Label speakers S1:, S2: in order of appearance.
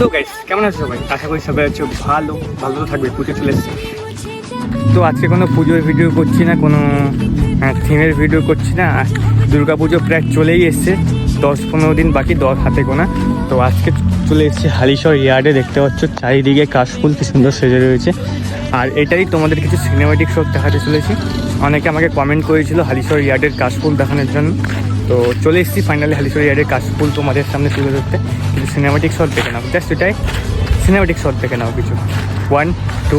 S1: তো গাইস কেমন আছো সবাই? আশা করি সবাই আছো ভালো ভালো থাকবে, পুজো চলে এসছে। তো আজকে কোনো পুজোর ভিডিও করছি না, কোনো থিমের ভিডিও করছি না। দুর্গা পুজো প্রায় চলেই এসছে, দশ পনেরো দিন বাকি, দশ হাতে গোনা। তো আজকে চলে এসেছি হালিশর ইয়ার্ডে, দেখতে পাচ্ছ, চারিদিকে কাশফুল, কি সুন্দর সেজে রয়েছে। আর এটাই তোমাদের কিছু সিনেমাটিক শট দেখাতে চলেছি। অনেকে আমাকে কমেন্ট করেছিল হালিশর ইয়ার্ডের কাশফুল দেখানোর জন্য। তো চলে এসেছি ফাইনালি হালিশোর ইয়ার্ডের কাশফুল তোমাদের সামনে তুলে ধরতে। কিন্তু সিনেমাটিক শট দেখে নাও। জাস্ট এটাই সিনেমাটিক শট দেখে নাও কিছু। One two